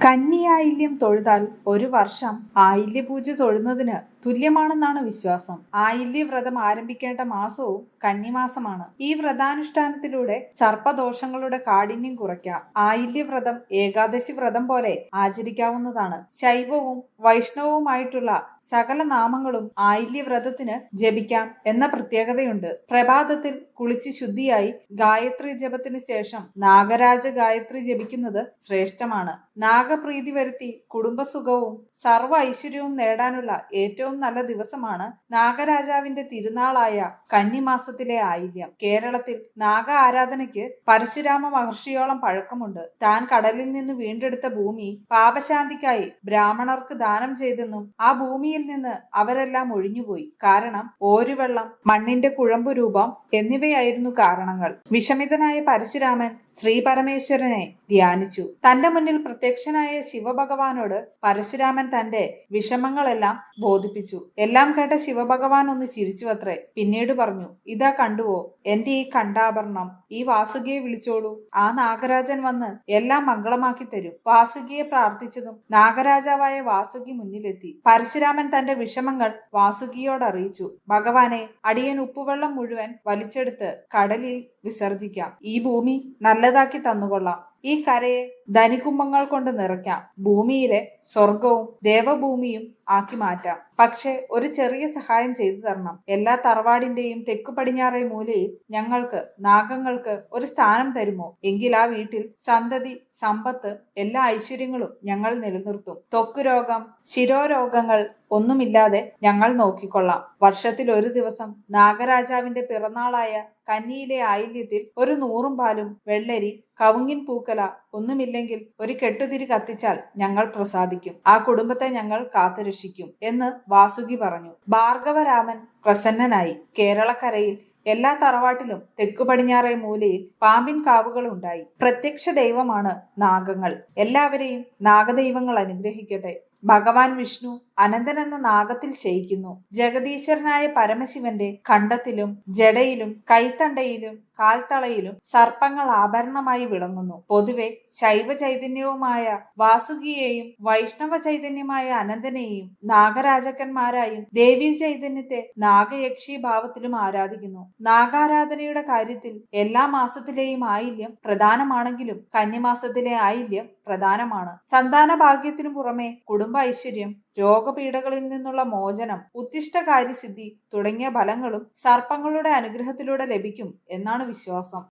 കന്നിയായില്യം തൊഴുതാൽ ഒരു വർഷം ആയില്യപൂജ തൊഴുന്നതിന് തുല്യമാണെന്നാണ് വിശ്വാസം. ആയില്യ വ്രതം ആരംഭിക്കേണ്ട മാസവും കന്നിമാസമാണ്. ഈ വ്രതാനുഷ്ഠാനത്തിലൂടെ സർപ്പദോഷങ്ങളുടെ കാഠിന്യം കുറയ്ക്കാം. ആയില്യ വ്രതം ഏകാദശി വ്രതം പോലെ ആചരിക്കാവുന്നതാണ്. ശൈവവും വൈഷ്ണവവുമായിട്ടുള്ള സകല നാമങ്ങളും ആയില്യ വ്രതത്തിന് ജപിക്കാം എന്ന പ്രത്യേകതയുണ്ട്. പ്രഭാതത്തിൽ കുളിച്ച് ശുദ്ധിയായി ഗായത്രി ജപത്തിന് ശേഷം നാഗരാജ ഗായത്രി ജപിക്കുന്നത് ശ്രേഷ്ഠമാണ്. നാഗപ്രീതി വരുത്തി കുടുംബസുഖവും സർവ ഐശ്വര്യവും നേടാനുള്ള ഏറ്റവും നല്ല ദിവസമാണ് നാഗരാജാവിന്റെ തിരുനാളായ കന്നിമാസത്തിലെ ആയില്യം. കേരളത്തിൽ നാഗ ആരാധനയ്ക്ക് പരശുരാമ മഹർഷിയോളം പഴക്കമുണ്ട്. താൻ കടലിൽ നിന്ന് വീണ്ടെടുത്ത ഭൂമി പാപശാന്തിക്കായി ബ്രാഹ്മണർക്ക് ദാനം ചെയ്തെന്നും ആ ഭൂമിയിൽ നിന്ന് അവരെല്ലാം ഒഴിഞ്ഞുപോയി. കാരണം ഓരുവെള്ളം മണ്ണിന്റെ കുഴമ്പ് രൂപം എന്നിവയായിരുന്നു കാരണങ്ങൾ. വിഷമിതനായ പരശുരാമൻ ശ്രീ പരമേശ്വരനെ ധ്യാനിച്ചു. തന്റെ മുന്നിൽ പ്രത്യക്ഷനായ ശിവഭഗവാനോട് പരശുരാമൻ തന്റെ വിഷമങ്ങളെല്ലാം ബോധിപ്പിച്ചു. എല്ലാം കേട്ട ശിവഭഗവാൻ ഒന്ന് ചിരിച്ചു അത്രേ. പിന്നീട് പറഞ്ഞു ഇതാ കണ്ടുവോ എന്റെ ഈ കണ്ടാഭരണം ഈ വാസുകിയെ വിളിച്ചോളൂ. ആ നാഗരാജൻ വന്ന് എല്ലാം മംഗളമാക്കി തരും. വാസുകിയെ പ്രാർത്ഥിച്ചതും നാഗരാജാവായ വാസുകി മുന്നിലെത്തി. പരശുരാമൻ തന്റെ വിഷമങ്ങൾ വാസുകിയോട് അറിയിച്ചു. ഭഗവാനെ അടിയൻ ഉപ്പുവെള്ളം മുഴുവൻ വലിച്ചെടുത്ത് കടലിൽ വിസർജിക്കാം. ഈ ഭൂമി നല്ലതാക്കി തന്നുകൊള്ളാം. ഈ കരയെ ധനികുംഭങ്ങൾ കൊണ്ട് നിറയ്ക്കാം. ഭൂമിയിലെ സ്വർഗവും ദേവഭൂമിയും ആക്കി മാറ്റാം. പക്ഷെ ഒരു ചെറിയ സഹായം ചെയ്തു തരണം. എല്ലാ തറവാടിന്റെയും തെക്കു പടിഞ്ഞാറേ മൂലയിൽ ഞങ്ങൾക്ക് നാഗങ്ങൾക്ക് ഒരു സ്ഥാനം തരുമോ? എങ്കിൽ ആ വീട്ടിൽ സന്തതി സമ്പത്ത് എല്ലാ ഐശ്വര്യങ്ങളും ഞങ്ങൾ നിലനിർത്തും. ത്വക്ക് രോഗം ശിരോരോഗങ്ങൾ ഒന്നുമില്ലാതെ ഞങ്ങൾ നോക്കിക്കൊള്ളാം. വർഷത്തിൽ ഒരു ദിവസം നാഗരാജാവിന്റെ പിറന്നാളായ കന്നിയിലെ ആയില്യത്തിൽ ഒരു നൂറും പാലും വെള്ളരി കവുങ്ങിൻ പൂക്കല ഒന്നുമില്ലെങ്കിൽ ഒരു കെട്ടുതിരി കത്തിച്ചാൽ ഞങ്ങൾ പ്രസാദിക്കും. ആ കുടുംബത്തെ ഞങ്ങൾ കാത്തുരക്ഷിക്കും എന്ന് വാസുകി പറഞ്ഞു. ഭാർഗവരാമൻ പ്രസന്നനായി. കേരളക്കരയിൽ എല്ലാ തറവാട്ടിലും തെക്കു പടിഞ്ഞാറേ മൂലയിൽ പാമ്പിൻ കാവുകൾ ഉണ്ടായി. പ്രത്യക്ഷ ദൈവമാണ് നാഗങ്ങൾ. എല്ലാവരെയും നാഗദൈവങ്ങൾ അനുഗ്രഹിക്കട്ടെ. ഭഗവാൻ വിഷ്ണു അനന്തൻ എന്ന നാഗത്തിൽ ശയിക്കുന്നു. ജഗദീശ്വരനായ പരമശിവന്റെ കണ്ടത്തിലും ജടയിലും കൈത്തണ്ടയിലും കാൽത്തളയിലും സർപ്പങ്ങൾ ആഭരണമായി വിളങ്ങുന്നു. പൊതുവെ ശൈവ ചൈതന്യവുമായ വാസുകിയെയും വൈഷ്ണവ ചൈതന്യമായ അനന്തനെയും നാഗരാജക്കന്മാരായും ദേവീ ചൈതന്യത്തെ നാഗയക്ഷി ഭാവത്തിലും ആരാധിക്കുന്നു. നാഗാരാധനയുടെ കാര്യത്തിൽ എല്ലാ മാസത്തിലെയും ആയില്യം പ്രധാനമാണെങ്കിലും കന്യമാസത്തിലെ ആയില്യം പ്രധാനമാണ്. സന്താന ഭാഗ്യത്തിനു പുറമെ കുടുംബ ഐശ്വര്യം രോഗപീഠകളിൽ നിന്നുള്ള മോചനം ഉത്തിഷ്ടകാര്യസിദ്ധി തുടങ്ങിയ ഫലങ്ങളും സർപ്പങ്ങളുടെ അനുഗ്രഹത്തിലൂടെ ലഭിക്കും എന്നാണ് വിശ്വാസം.